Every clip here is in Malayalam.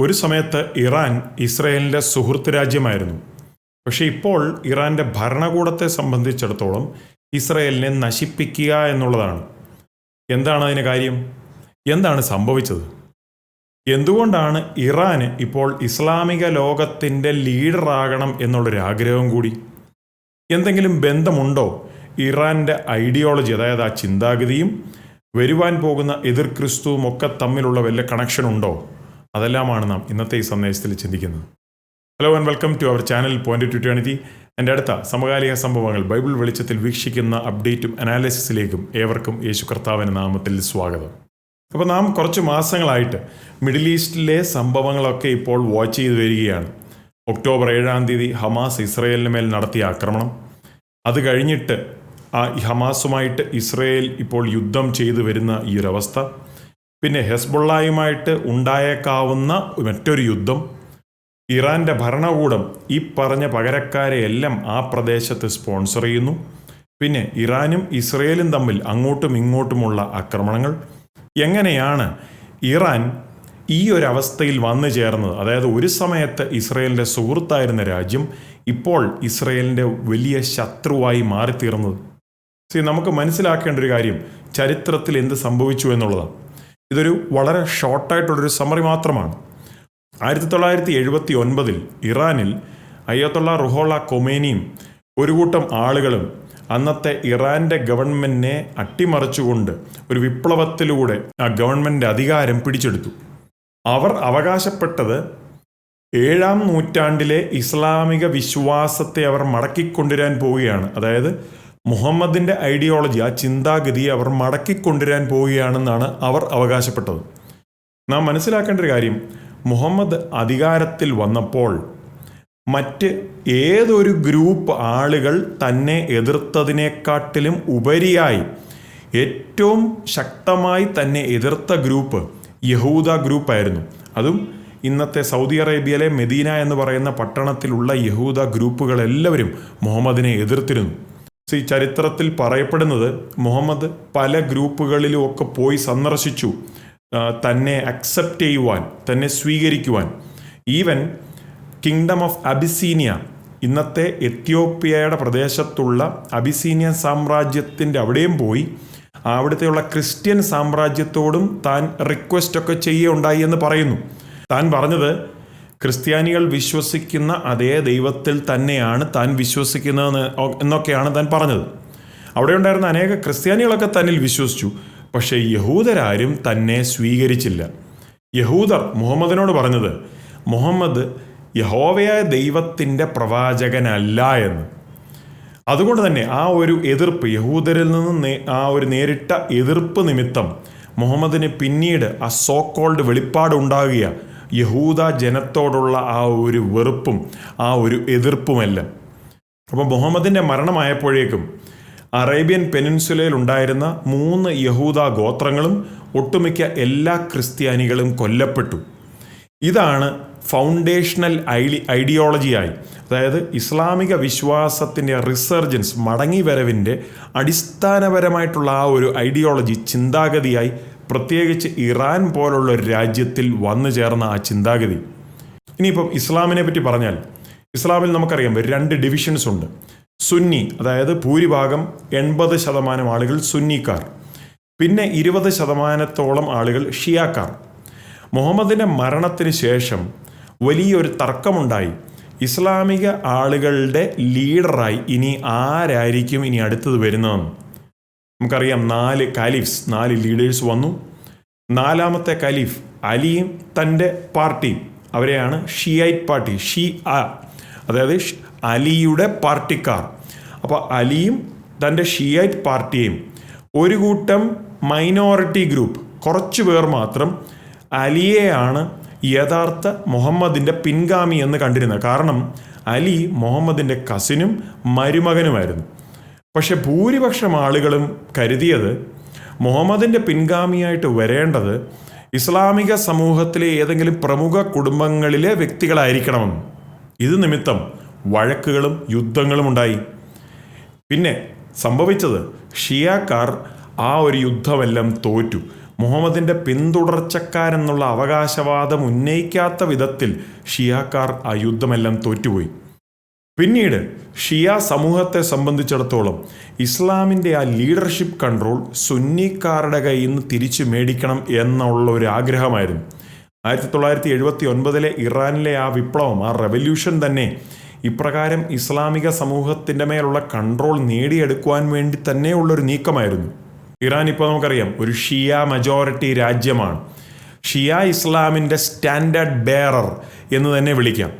ഒരു സമയത്ത് ഇറാൻ ഇസ്രയേലിന്റെ സുഹൃത്ത് രാജ്യമായിരുന്നു. പക്ഷേ ഇപ്പോൾ ഇറാന്റെ ഭരണകൂടത്തെ സംബന്ധിച്ചിടത്തോളം ഇസ്രയേലിനെ നശിപ്പിക്കുക എന്നുള്ളതാണ്. എന്താണ് അതിന് കാര്യം? എന്താണ് സംഭവിച്ചത്? എന്തുകൊണ്ടാണ് ഇറാന് ഇപ്പോൾ ഇസ്ലാമിക ലോകത്തിന്റെ ലീഡറാകണം എന്നുള്ളൊരു ആഗ്രഹം കൂടി? എന്തെങ്കിലും ബന്ധമുണ്ടോ ഇറാന്റെ ഐഡിയോളജി അതായത് ആ ചിന്താഗതിയും വരുവാൻ പോകുന്ന എതിർ ക്രിസ്തുവും ഒക്കെ തമ്മിലുള്ള വല്ല കണക്ഷൻ ഉണ്ടോ? അതെല്ലാമാണ് നാം ഇന്നത്തെ ഈ സന്ദേശത്തിൽ ചിന്തിക്കുന്നത്. Hello and welcome to our channel point two twenty എന്റെ അടുത്ത സമകാലിക സംഭവങ്ങൾ ബൈബിൾ വെളിച്ചത്തിൽ വീക്ഷിക്കുന്ന അപ്ഡേറ്റും അനാലിസിസിലേക്കും ഏവർക്കും യേശു കർത്താവിന്റെ നാമത്തിൽ സ്വാഗതം. അപ്പോൾ നാം കുറച്ച് മാസങ്ങളായിട്ട് മിഡിൽ ഈസ്റ്റിലെ സംഭവങ്ങളൊക്കെ ഇപ്പോൾ വാച്ച് ചെയ്ത് വരികയാണ്. ഒക്ടോബർ ഏഴാം തീയതി ഹമാസ് ഇസ്രയേലിന് മേൽ നടത്തിയ ആക്രമണം. അത് കഴിഞ്ഞിട്ട് ആ ഹമാസുമായിട്ട് ഇസ്രയേൽ ഇപ്പോൾ യുദ്ധം ചെയ്തു വരുന്ന ഈ ഒരവസ്ഥ. പിന്നെ ഹെസ്ബുള്ളായുമായിട്ട് ഉണ്ടായേക്കാവുന്ന മറ്റൊരു യുദ്ധം ഇറാന്റെ ഭരണകൂടം ഈ പറഞ്ഞ പകരക്കാരെ എല്ലാം ആ പ്രദേശത്ത് സ്പോൺസർ ചെയ്യുന്നു. പിന്നെ ഇറാനും ഇസ്രയേലും തമ്മിൽ അങ്ങോട്ടും ഇങ്ങോട്ടുമുള്ള ആക്രമണങ്ങൾ. എങ്ങനെയാണ് ഇറാൻ ഈ ഒരു അവസ്ഥയിൽ വന്നു ചേർന്നത്? അതായത് ഒരു സമയത്ത് ഇസ്രയേലിന്റെ സുഹൃത്തായിരുന്ന രാജ്യം ഇപ്പോൾ ഇസ്രയേലിന്റെ വലിയ ശത്രുവായി മാറിത്തീർന്നത്. സി നമുക്ക് മനസ്സിലാക്കേണ്ട ഒരു കാര്യം ചരിത്രത്തിൽ എന്ത് സംഭവിച്ചു എന്നുള്ളതാണ്. ഇതൊരു വളരെ ഷോർട്ടായിട്ടുള്ളൊരു സമറി മാത്രമാണ്. ആയിരത്തി തൊള്ളായിരത്തി എഴുപത്തി ഒൻപതിൽ ഇറാനിൽ അയ്യത്തുള്ള റുഹോള കൊമേനിയും ഒരു കൂട്ടം ആളുകളും അന്നത്തെ ഇറാന്റെ ഗവൺമെന്റിനെ അട്ടിമറിച്ചുകൊണ്ട് ഒരു വിപ്ലവത്തിലൂടെ ആ ഗവൺമെന്റ് അധികാരം പിടിച്ചെടുത്തു. അവർ അവകാശപ്പെട്ടത് ഏഴാം നൂറ്റാണ്ടിലെ ഇസ്ലാമിക വിശ്വാസത്തെ അവർ മടക്കിക്കൊണ്ടുവരാൻ പോവുകയാണ്. അതായത് മുഹമ്മദിന്റെ ഐഡിയോളജി ആ ചിന്താഗതിയെ അവർ മടക്കിക്കൊണ്ടുവരാൻ പോവുകയാണെന്നാണ് അവർ അവകാശപ്പെട്ടത്. നാം മനസ്സിലാക്കേണ്ട ഒരു കാര്യം മുഹമ്മദ് അധികാരത്തിൽ വന്നപ്പോൾ മറ്റ് ഏതൊരു ഗ്രൂപ്പ് ആളുകൾ തന്നെ എതിർത്തതിനെക്കാട്ടിലും ഉപരിയായി ഏറ്റവും ശക്തമായി തന്നെ എതിർത്ത ഗ്രൂപ്പ് യഹൂദ ഗ്രൂപ്പായിരുന്നു. അതും ഇന്നത്തെ സൗദി അറേബ്യയിലെ മെദീന എന്ന് പറയുന്ന പട്ടണത്തിലുള്ള യഹൂദ ഗ്രൂപ്പുകളെല്ലാവരും മുഹമ്മദിനെ എതിർത്തിരുന്നു. ഈ ചരിത്രത്തിൽ പറയപ്പെടുന്നത് മുഹമ്മദ് പല ഗ്രൂപ്പുകളിലും ഒക്കെ പോയി സന്ദർശിച്ചു. തന്നെ അക്സെപ്റ്റ് ചെയ്യുവാൻ തന്നെ സ്വീകരിക്കുവാൻ. ഈവൻ കിങ്ഡം ഓഫ് അബിസീനിയ ഇന്നത്തെ എത്യോപ്യയുടെ പ്രദേശത്തുള്ള അബിസീനിയൻ സാമ്രാജ്യത്തിന്റെ അവിടെയും പോയി. അവിടുത്തെയുള്ള ക്രിസ്ത്യൻ സാമ്രാജ്യത്തോടും താൻ റിക്വസ്റ്റ് ഒക്കെ ചെയ്യുകയുണ്ടായി എന്ന് പറയുന്നു. താൻ പറഞ്ഞത് ക്രിസ്ത്യാനികൾ വിശ്വസിക്കുന്ന അതേ ദൈവത്തിൽ തന്നെയാണ് താൻ വിശ്വസിക്കുന്നതെന്ന് എന്നൊക്കെയാണ് താൻ പറഞ്ഞത്. അവിടെ ഉണ്ടായിരുന്ന അനേക ക്രിസ്ത്യാനികളൊക്കെ തന്നിൽ വിശ്വസിച്ചു. പക്ഷേ യഹൂദരാരും തന്നെ സ്വീകരിച്ചില്ല. യഹൂദർ മുഹമ്മദിനോട് പറഞ്ഞത് മുഹമ്മദ് യഹോവയായ ദൈവത്തിന്റെ പ്രവാചകനല്ല എന്ന്. അതുകൊണ്ട് തന്നെ ആ ഒരു എതിർപ്പ് യഹൂദരിൽ നിന്ന് ആ ഒരു നേരിട്ട എതിർപ്പ് നിമിത്തം മുഹമ്മദിന് പിന്നീട് ആ സോ കോൾഡ് വെളിപ്പാട് ഉണ്ടാകുക യഹൂദ ജനത്തോടുള്ള ആ ഒരു വെറുപ്പും ആ ഒരു എതിർപ്പുമെല്ലാം. അപ്പോൾ മുഹമ്മദിന്റെ മരണമായപ്പോഴേക്കും അറേബ്യൻ പെനിൻസുലയിൽ ഉണ്ടായിരുന്ന മൂന്ന് യഹൂദ ഗോത്രങ്ങളും ഒട്ടുമിക്ക എല്ലാ ക്രിസ്ത്യാനികളും കൊല്ലപ്പെട്ടു. ഇതാണ് ഫൗണ്ടേഷണൽ ഐഡി ഐഡിയോളജിയായി അതായത് ഇസ്ലാമിക വിശ്വാസത്തിന്റെ റിസർജൻസ് മടങ്ങിവരവിന്റെ അടിസ്ഥാനപരമായിട്ടുള്ള ആ ഒരു ഐഡിയോളജി ചിന്താഗതിയായി പ്രത്യേകിച്ച് ഇറാൻ പോലുള്ള ഒരു രാജ്യത്തിൽ വന്നു ചേർന്ന ആ ചിന്താഗതി. ഇനിയിപ്പം ഇസ്ലാമിനെ പറ്റി പറഞ്ഞാൽ ഇസ്ലാമിൽ നമുക്കറിയാം രണ്ട് ഡിവിഷൻസ് ഉണ്ട്. സുന്നി അതായത് ഭൂരിഭാഗം എൺപത് ശതമാനം ആളുകൾ സുന്നിക്കാർ. പിന്നെ ഇരുപത് ശതമാനത്തോളം ആളുകൾ ഷിയാക്കാർ. മുഹമ്മദിന്റെ മരണത്തിന് ശേഷം വലിയൊരു തർക്കമുണ്ടായി. ഇസ്ലാമിക ആളുകളുടെ ലീഡറായി ഇനി ആരായിരിക്കും ഇനി അടുത്തത് വരുന്നതെന്ന്? നമുക്കറിയാം നാല് കാലിഫ്സ് നാല് ലീഡേഴ്സ് വന്നു. നാലാമത്തെ ഖലീഫ് അലിയും തന്റെ പാർട്ടിയും അവരെയാണ് ഷിയൈറ്റ് പാർട്ടി ഷി ആ അതായത് അലിയുടെ പാർട്ടിക്കാർ. അപ്പോൾ അലിയും തന്റെ ഷിയൈറ്റ് പാർട്ടിയും ഒരു കൂട്ടം മൈനോറിറ്റി ഗ്രൂപ്പ് കുറച്ച് പേർ മാത്രം അലിയെയാണ് യഥാർത്ഥ മുഹമ്മദിന്റെ പിൻഗാമി എന്ന് കണ്ടിരുന്നത്. കാരണം അലി മുഹമ്മദിന്റെ കസിനും മരുമകനുമായിരുന്നു. പക്ഷെ ഭൂരിപക്ഷം ആളുകളും കരുതിയത് മുഹമ്മദിന്റെ പിൻഗാമിയായിട്ട് വരേണ്ടത് ഇസ്ലാമിക സമൂഹത്തിലെ ഏതെങ്കിലും പ്രമുഖ കുടുംബങ്ങളിലെ വ്യക്തികളായിരിക്കണമെന്ന്. ഇത് നിമിത്തം വഴക്കുകളും യുദ്ധങ്ങളും ഉണ്ടായി. പിന്നെ സംഭവിച്ചത് ഷിയാക്കാർ ആ ഒരു യുദ്ധമെല്ലാം തോറ്റു. മുഹമ്മദിന്റെ പിന്തുടർച്ചക്കാരെന്നുള്ള അവകാശവാദം ഉന്നയിക്കാത്ത വിധത്തിൽ ഷിയാക്കാർ ആ യുദ്ധമെല്ലാം തോറ്റുപോയി. പിന്നീട് ഷിയ സമൂഹത്തെ സംബന്ധിച്ചിടത്തോളം ഇസ്ലാമിന്റെ ആ ലീഡർഷിപ്പ് കൺട്രോൾ സുന്നിക്കാരുടെ കയ്യിൽ നിന്ന് തിരിച്ചു മേടിക്കണം എന്നുള്ള ഒരു ആഗ്രഹമായിരുന്നു. ആയിരത്തി തൊള്ളായിരത്തി എഴുപത്തി ഒൻപതിലെ ഇറാനിലെ ആ വിപ്ലവം ആ റെവല്യൂഷൻ തന്നെ ഇപ്രകാരം ഇസ്ലാമിക സമൂഹത്തിന്റെ മേലുള്ള കൺട്രോൾ നേടിയെടുക്കുവാൻ വേണ്ടി തന്നെയുള്ളൊരു നീക്കമായിരുന്നു. ഇറാൻ ഇപ്പോൾ നമുക്കറിയാം ഒരു ഷിയ മജോറിറ്റി രാജ്യമാണ്. ഷിയ ഇസ്ലാമിന്റെ സ്റ്റാൻഡേർഡ് ബെയറർ എന്ന് തന്നെ വിളിക്കാം.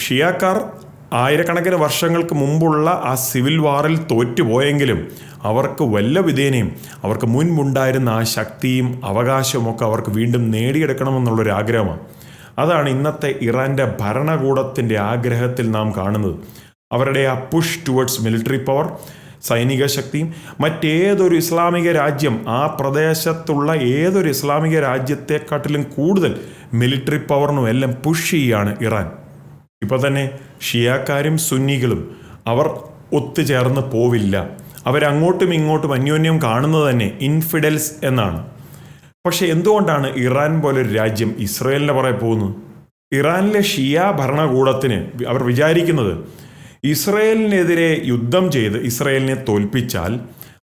ഷിയാക്കാർ ആയിരക്കണക്കിന് വർഷങ്ങൾക്ക് മുമ്പുള്ള ആ സിവിൽ വാറിൽ തോറ്റുപോയെങ്കിലും അവർക്ക് വല്ല വിധേനയും അവർക്ക് മുൻപുണ്ടായിരുന്ന ആ ശക്തിയും അവകാശവും ഒക്കെ അവർക്ക് വീണ്ടും നേടിയെടുക്കണമെന്നുള്ളൊരു ആഗ്രഹമാണ്. അതാണ് ഇന്നത്തെ ഇറാന്റെ ഭരണകൂടത്തിന്റെ ആഗ്രഹത്തിൽ നാം കാണുന്നത്. അവരുടെ ആ പുഷ് ടുവേഡ്സ് മിലിറ്ററി പവർ സൈനിക ശക്തിയും മറ്റേതൊരു ഇസ്ലാമിക രാജ്യം ആ പ്രദേശത്തുള്ള ഏതൊരു ഇസ്ലാമിക രാജ്യത്തെക്കാട്ടിലും കൂടുതൽ മിലിറ്ററി പവറിനും എല്ലാം പുഷ് ചെയ്യുകയാണ് ഇറാൻ. ഇപ്പോൾ തന്നെ ഷിയാക്കാരും സുന്നികളും അവർ ഒത്തുചേർന്ന് പോവില്ല. അവരങ്ങോട്ടും ഇങ്ങോട്ടും അന്യോന്യം കാണുന്നത് തന്നെ ഇൻഫിഡൽസ് എന്നാണ്. പക്ഷേ എന്തുകൊണ്ടാണ് ഇറാൻ പോലൊരു രാജ്യം ഇസ്രയേലിനെ പുറകെ പോകുന്നത്? ഇറാനിലെ ഷിയ ഭരണകൂടത്തിന് അവർ വിചാരിക്കുന്നത് ഇസ്രയേലിനെതിരെ യുദ്ധം ചെയ്ത് ഇസ്രയേലിനെ തോൽപ്പിച്ചാൽ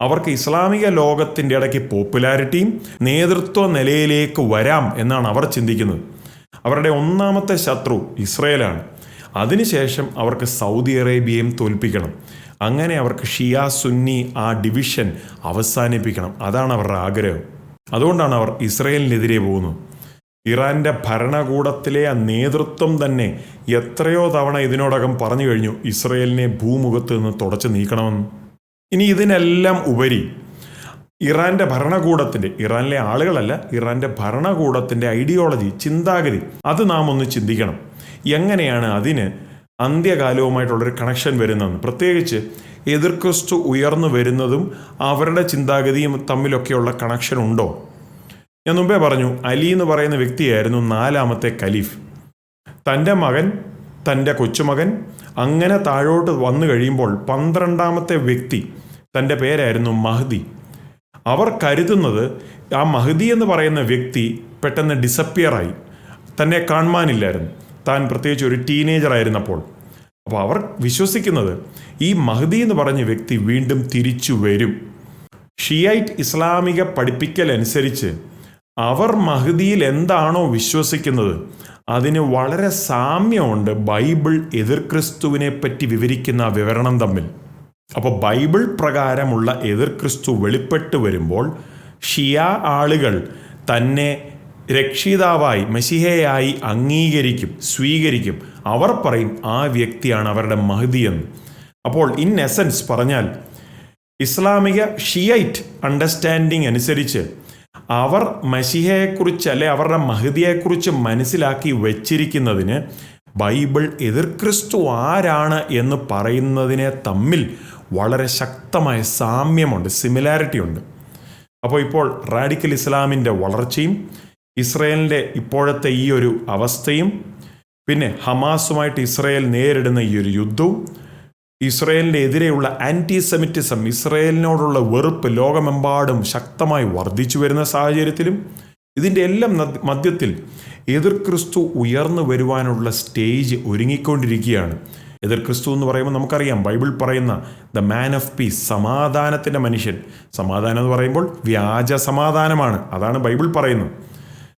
അവർക്ക് ഇസ്ലാമിക ലോകത്തിന്റെ ഇടയ്ക്ക് പോപ്പുലാരിറ്റിയും നേതൃത്വ നിലയിലേക്ക് വരാം എന്നാണ് അവർ ചിന്തിക്കുന്നത്. അവരുടെ ഒന്നാമത്തെ ശത്രു ഇസ്രയേലാണ്. അതിനുശേഷം അവർക്ക് സൗദി അറേബ്യയും തോൽപ്പിക്കണം. അങ്ങനെ അവർക്ക് ഷിയ സുന്നി ആ ഡിവിഷൻ അവസാനിപ്പിക്കണം. അതാണ് അവരുടെ ആഗ്രഹം. അതുകൊണ്ടാണ് അവർ ഇസ്രയേലിനെതിരെ പോകുന്നത്. ഇറാന്റെ ഭരണകൂടത്തിലെ ആ നേതൃത്വം തന്നെ എത്രയോ തവണ ഇതിനോടകം പറഞ്ഞു കഴിഞ്ഞു ഇസ്രയേലിനെ ഭൂമുഖത്ത് നിന്ന് തുടച്ചു നീക്കണമെന്ന്. ഇനി ഇതിനെല്ലാം ഉപരി ഇറാന്റെ ഭരണകൂടത്തിന്റെ ഇറാനിലെ ആളുകളല്ല ഇറാന്റെ ഭരണകൂടത്തിന്റെ ഐഡിയോളജി ചിന്താഗതി അത് നാം ഒന്ന് ചിന്തിക്കണം. എങ്ങനെയാണ് അതിന് അന്ത്യകാലവുമായിട്ടുള്ളൊരു കണക്ഷൻ വരുന്നതെന്ന്? പ്രത്യേകിച്ച് എതിർ ക്രിസ്തു ഉയർന്നു വരുന്നതും അവരുടെ ചിന്താഗതിയും തമ്മിലൊക്കെയുള്ള കണക്ഷൻ ഉണ്ടോ? ഞാൻ മുമ്പേ പറഞ്ഞു അലി എന്ന് പറയുന്ന വ്യക്തിയായിരുന്നു നാലാമത്തെ ഖലീഫ് തന്റെ മകൻ തന്റെ കൊച്ചുമകൻ അങ്ങനെ താഴോട്ട് വന്നു കഴിയുമ്പോൾ പന്ത്രണ്ടാമത്തെ വ്യക്തി തന്റെ പേരായിരുന്നു മഹദി. അവർ കരുതുന്നത് ആ മഹദി എന്ന് പറയുന്ന വ്യക്തി പെട്ടെന്ന് ഡിസപ്പിയറായി തന്നെ കാണുവാനില്ലായിരുന്നു. താൻ പ്രത്യേകിച്ച് ഒരു ടീനേജർ ആയിരുന്നപ്പോൾ. അപ്പോൾ അവർ വിശ്വസിക്കുന്നത് ഈ മഹദി എന്ന് പറഞ്ഞ വ്യക്തി വീണ്ടും തിരിച്ചു വരും. ഷിയൈറ്റ് ഇസ്ലാമിക പഠിപ്പിക്കൽ അനുസരിച്ച് അവർ മഹദിയിൽ എന്താണോ വിശ്വസിക്കുന്നത് അതിന് വളരെ സാമ്യമുണ്ട് ബൈബിൾ എതിർ ക്രിസ്തുവിനെ പറ്റി വിവരിക്കുന്ന വിവരണം തമ്മിൽ. അപ്പോൾ ബൈബിൾ പ്രകാരമുള്ള എതിർ ക്രിസ്തു വെളിപ്പെട്ട് വരുമ്പോൾ ഷിയ ആളുകൾ തന്നെ രക്ഷിതാവായി മസിഹയായി അംഗീകരിക്കും സ്വീകരിക്കും. അവർ പറയും ആ വ്യക്തിയാണ് അവരുടെ മഹതി എന്ന്. അപ്പോൾ ഇൻ എസൻസ് പറഞ്ഞാൽ ഇസ്ലാമിക ഷിയൈറ്റ് അണ്ടർസ്റ്റാൻഡിങ് അനുസരിച്ച് അവർ മഷിഹയെക്കുറിച്ച് അല്ലെ അവരുടെ മഹതിയെക്കുറിച്ച് മനസ്സിലാക്കി വച്ചിരിക്കുന്നതിന് ബൈബിൾ എതിർ ക്രിസ്തു ആരാണ് എന്ന് പറയുന്നതിനെ തമ്മിൽ വളരെ ശക്തമായ സാമ്യമുണ്ട് സിമിലാരിറ്റി ഉണ്ട്. അപ്പോൾ ഇപ്പോൾ റാഡിക്കൽ ഇസ്ലാമിന്റെ വളർച്ചയും ഇസ്രയേലിന്റെ ഇപ്പോഴത്തെ ഈ ഒരു അവസ്ഥയും പിന്നെ ഹമാസുമായിട്ട് ഇസ്രയേൽ നേരിടുന്ന ഈ ഒരു യുദ്ധവും ഇസ്രയേലിന്റെ എതിരെയുള്ള ആന്റി സെമിറ്റിസം ഇസ്രയേലിനോടുള്ള വെറുപ്പ് ലോകമെമ്പാടും ശക്തമായി വർദ്ധിച്ചു വരുന്ന സാഹചര്യത്തിലും ഇതിന്റെ എല്ലാം മധ്യത്തിൽ എതിർ ക്രിസ്തു ഉയർന്നു വരുവാനുള്ള സ്റ്റേജ് ഒരുങ്ങിക്കൊണ്ടിരിക്കുകയാണ്. എതിർ ക്രിസ്തു എന്ന് പറയുമ്പോൾ നമുക്കറിയാം ബൈബിൾ പറയുന്ന ദ മാൻ ഓഫ് പീസ് സമാധാനത്തിന്റെ മനുഷ്യൻ. സമാധാനം എന്ന് പറയുമ്പോൾ വ്യാജ സമാധാനമാണ് അതാണ് ബൈബിൾ പറയുന്നത്.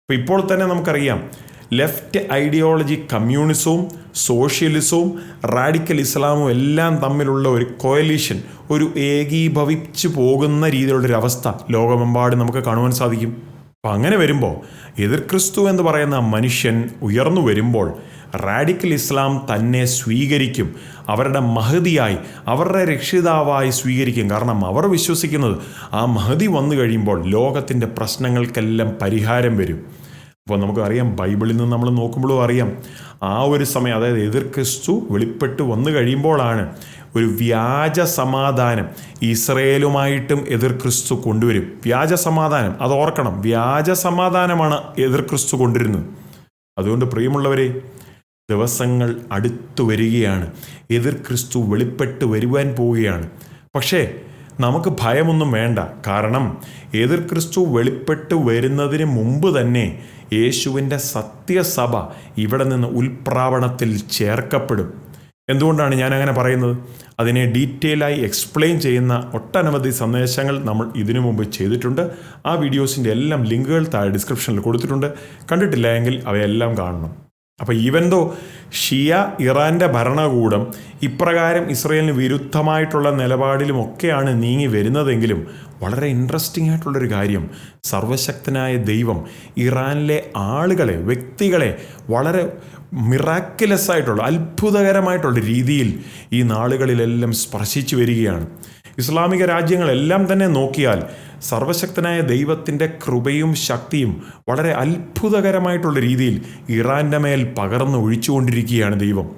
അപ്പോൾ ഇപ്പോൾ തന്നെ നമുക്കറിയാം. ലെഫ്റ്റ് ഐഡിയോളജി കമ്മ്യൂണിസവും സോഷ്യലിസവും റാഡിക്കൽ ഇസ്ലാമും എല്ലാം തമ്മിലുള്ള ഒരു കോയലീഷൻ ഒരു ഏകീഭവിച്ചു പോകുന്ന രീതിയിലുള്ളൊരു അവസ്ഥ ലോകമെമ്പാടും നമുക്ക് കാണുവാൻ സാധിക്കും. അപ്പം അങ്ങനെ വരുമ്പോൾ എതിർ ക്രിസ്തു എന്ന് പറയുന്ന മനുഷ്യൻ ഉയർന്നു വരുമ്പോൾ റാഡിക്കൽ ഇസ്ലാം തന്നെ സ്വീകരിക്കും. അവരുടെ മഹതിയായി അവരുടെ രക്ഷിതാവായി സ്വീകരിക്കും. കാരണം അവർ വിശ്വസിക്കുന്നത് ആ മഹതി വന്നു കഴിയുമ്പോൾ ലോകത്തിന്റെ പ്രശ്നങ്ങൾക്കെല്ലാം പരിഹാരം വരും. അപ്പോൾ നമുക്കറിയാം ബൈബിളിൽ നിന്ന് നമ്മൾ നോക്കുമ്പോഴും അറിയാം. ആ ഒരു സമയം അതായത് എതിർ ക്രിസ്തു വെളിപ്പെട്ട് വന്നു കഴിയുമ്പോഴാണ് ഒരു വ്യാജ സമാധാനം ഇസ്രയേലുമായിട്ടും എതിർ ക്രിസ്തു കൊണ്ടുവരും. വ്യാജ സമാധാനം അത് ഓർക്കണം. വ്യാജ സമാധാനമാണ് എതിർ ക്രിസ്തു കൊണ്ടുവരുന്നത്. അതുകൊണ്ട് പ്രിയമുള്ളവരെ ദിവസങ്ങൾ അടുത്തു വരികയാണ്. എതിർ ക്രിസ്തു വെളിപ്പെട്ട് വരുവാൻ പോവുകയാണ്. പക്ഷേ നമുക്ക് ഭയമൊന്നും വേണ്ട. കാരണം എതിർ ക്രിസ്തു വെളിപ്പെട്ട് വരുന്നതിന് മുമ്പ് തന്നെ യേശുവിന്റെ സത്യസഭ ഇവിടെ നിന്ന് ഉൽപ്രാവണത്തിൽ ചേർക്കപ്പെടും. എന്തുകൊണ്ടാണ് ഞാൻ അങ്ങനെ പറയുന്നത്? അതിനെ ഡീറ്റെയിലായി എക്സ്പ്ലെയിൻ ചെയ്യുന്ന ഒട്ടനവധി സന്ദേശങ്ങൾ നമ്മൾ ഇതിനു മുമ്പ് ചെയ്തിട്ടുണ്ട്. ആ വീഡിയോസിന്റെ എല്ലാം ലിങ്കുകൾ താഴെ ഡിസ്ക്രിപ്ഷനിൽ കൊടുത്തിട്ടുണ്ട്. കണ്ടിട്ടില്ല എങ്കിൽ അവയെല്ലാം കാണണം. അപ്പോൾ ഈവൻ ദോ ഷിയ ഇറാന്റെ ഭരണകൂടം ഇപ്രകാരം ഇസ്രയേലിന് വിരുദ്ധമായിട്ടുള്ള നിലപാടിലുമൊക്കെയാണ് നീങ്ങി വരുന്നതെങ്കിലും വളരെ ഇൻട്രസ്റ്റിംഗ് ആയിട്ടുള്ളൊരു കാര്യം. സർവശക്തനായ ദൈവം ഇറാനിലെ ആളുകളെ വ്യക്തികളെ വളരെ മിറാക്കുലസ് ആയിട്ടുള്ള അത്ഭുതകരമായിട്ടുള്ള രീതിയിൽ ഈ നാളുകളിലെല്ലാം സ്പർശിച്ചു വരികയാണ്. ഇസ്ലാമിക രാജ്യങ്ങളെല്ലാം തന്നെ നോക്കിയാൽ സർവശക്തനായ ദൈവത്തിന്റെ കൃപയും ശക്തിയും വളരെ അത്ഭുതകരമായിട്ടുള്ള രീതിയിൽ ഇറാന്റെ മേൽ പകർന്ന് ഒഴിച്ചുകൊണ്ടിരിക്കുകയാണ് ദൈവം.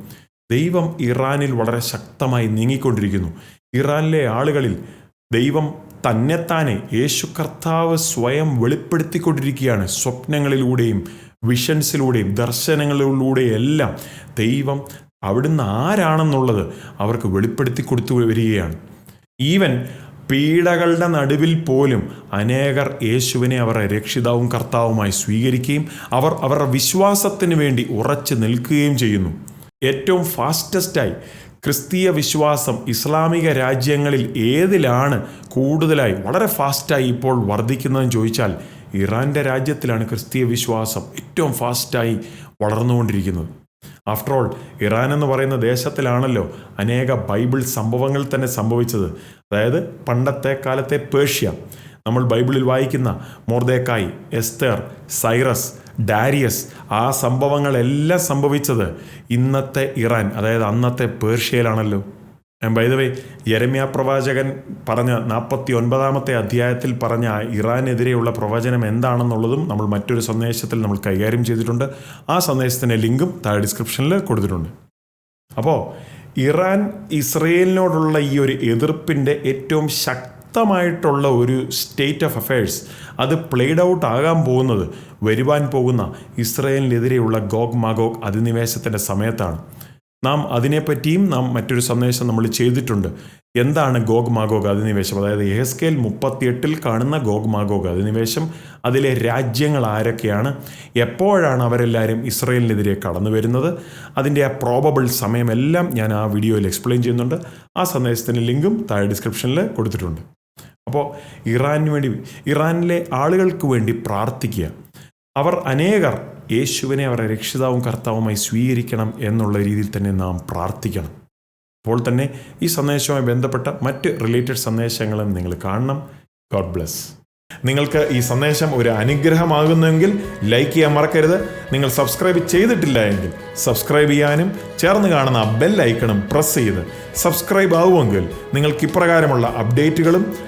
ദൈവം ഇറാനിൽ വളരെ ശക്തമായി നീങ്ങിക്കൊണ്ടിരിക്കുന്നു. ഇറാനിലെ ആളുകളിൽ ദൈവം തന്നെത്താനെ യേശു കർത്താവ് സ്വയം വെളിപ്പെടുത്തിക്കൊണ്ടിരിക്കുകയാണ്. സ്വപ്നങ്ങളിലൂടെയും വിഷൻസിലൂടെയും ദർശനങ്ങളിലൂടെയും എല്ലാം ദൈവം അവിടുന്ന് ആരാണെന്നുള്ളത് അവർക്ക് വെളിപ്പെടുത്തി കൊടുത്തു വരികയാണ്. ഈവൻ പീഡകളുടെ നടുവിൽ പോലും അനേകർ യേശുവിനെ അവരുടെ രക്ഷിതാവും കർത്താവുമായി സ്വീകരിക്കുകയും അവർ അവരുടെ വിശ്വാസത്തിന് വേണ്ടി ഉറച്ചു നിൽക്കുകയും ചെയ്യുന്നു. ഏറ്റവും ഫാസ്റ്റസ്റ്റായി ക്രിസ്തീയ വിശ്വാസം ഇസ്ലാമിക രാജ്യങ്ങളിൽ ഏതിലാണ് കൂടുതലായി വളരെ ഫാസ്റ്റായി ഇപ്പോൾ വർദ്ധിക്കുന്നതെന്ന് ചോദിച്ചാൽ ഇറാന്റെ രാജ്യത്തിലാണ് ക്രിസ്തീയ വിശ്വാസം ഏറ്റവും ഫാസ്റ്റായി വളർന്നുകൊണ്ടിരിക്കുന്നത്. ആഫ്റ്റർ ഓൾ ഇറാൻ എന്ന് പറയുന്ന ദേശത്തിലാണല്ലോ അനേക ബൈബിൾ സംഭവങ്ങൾ തന്നെ സംഭവിച്ചത്. അതായത് പണ്ടത്തെ കാലത്തെ പേർഷ്യ. നമ്മൾ ബൈബിളിൽ വായിക്കുന്ന മോർദേക്കായി എസ്തർ സൈറസ് ഡാരിയസ് ആ സംഭവങ്ങളെല്ലാം സംഭവിച്ചത് ഇന്നത്തെ ഇറാൻ അതായത് അന്നത്തെ പേർഷ്യയിലാണല്ലോ. ബൈദവേ യരമ്യ പ്രവാചകൻ പറഞ്ഞ നാൽപ്പത്തി ഒൻപതാമത്തെ അധ്യായത്തിൽ പറഞ്ഞ ഇറാനെതിരെയുള്ള പ്രവചനം എന്താണെന്നുള്ളതും നമ്മൾ മറ്റൊരു സന്ദേശത്തിൽ നമ്മൾ കൈകാര്യം ചെയ്തിട്ടുണ്ട്. ആ സന്ദേശത്തിന്റെ ലിങ്കും താഴെ ഡിസ്ക്രിപ്ഷനിൽ കൊടുത്തിട്ടുണ്ട്. അപ്പോൾ ഇറാൻ ഇസ്രയേലിനോടുള്ള ഈ ഒരു എതിർപ്പിന്റെ ഏറ്റവും ശക്തമായിട്ടുള്ള ഒരു സ്റ്റേറ്റ് ഓഫ് അഫയേഴ്സ് അത് പ്ലേഡ് ഔട്ട് ആകാൻ പോകുന്നത് വരുവാൻ പോകുന്ന ഇസ്രയേലിനെതിരെയുള്ള ഗോഗ് മാഗോഗ് അധിനിവേശത്തിന്റെ സമയത്താണ്. നാം അതിനെപ്പറ്റിയും നാം മറ്റൊരു സന്ദേശം നമ്മൾ ചെയ്തിട്ടുണ്ട്. എന്താണ് ഗോഗ് മാഗോഗ് അധിനിവേശം? അതായത് എഹസ്കേൽ മുപ്പത്തിയെട്ടിൽ കാണുന്ന ഗോഗ് മാഗോഗ് അധിനിവേശം. അതിലെ രാജ്യങ്ങൾ ആരൊക്കെയാണ്? എപ്പോഴാണ് അവരെല്ലാവരും ഇസ്രയേലിനെതിരെ കടന്നു വരുന്നത്? അതിന്റെ ആ പ്രോബബിൾ സമയമെല്ലാം ഞാൻ ആ വീഡിയോയിൽ എക്സ്പ്ലെയിൻ ചെയ്യുന്നുണ്ട്. ആ സന്ദേശത്തിന്റെ ലിങ്കും താഴെ ഡിസ്ക്രിപ്ഷനിൽ കൊടുത്തിട്ടുണ്ട്. അപ്പോൾ ഇറാനു വേണ്ടി ഇറാനിലെ ആളുകൾക്ക് വേണ്ടി പ്രാർത്ഥിക്കുക. അവർ അനേകർ യേശുവിനെ അവരുടെ രക്ഷിതാവും കർത്താവുമായി സ്വീകരിക്കണം എന്നുള്ള രീതിയിൽ തന്നെ നാം പ്രാർത്ഥിക്കണം. അപ്പോൾ തന്നെ ഈ സന്ദേശവുമായി ബന്ധപ്പെട്ട മറ്റ് റിലേറ്റഡ് സന്ദേശങ്ങളും നിങ്ങൾ കാണണം. ഗോഡ് ബ്ലസ് നിങ്ങൾക്ക് ഈ സന്ദേശം ഒരു അനുഗ്രഹമാകുന്നെങ്കിൽ ലൈക്ക് ചെയ്യാൻ മറക്കരുത്. നിങ്ങൾ സബ്സ്ക്രൈബ് ചെയ്തിട്ടില്ല എങ്കിൽ സബ്സ്ക്രൈബ് ചെയ്യാനും ചേർന്ന് കാണുന്ന ബെൽ ഐക്കണും പ്രസ് ചെയ്ത് സബ്സ്ക്രൈബ് ആവുമെങ്കിൽ നിങ്ങൾക്ക് ഇപ്രകാരമുള്ള അപ്ഡേറ്റുകളും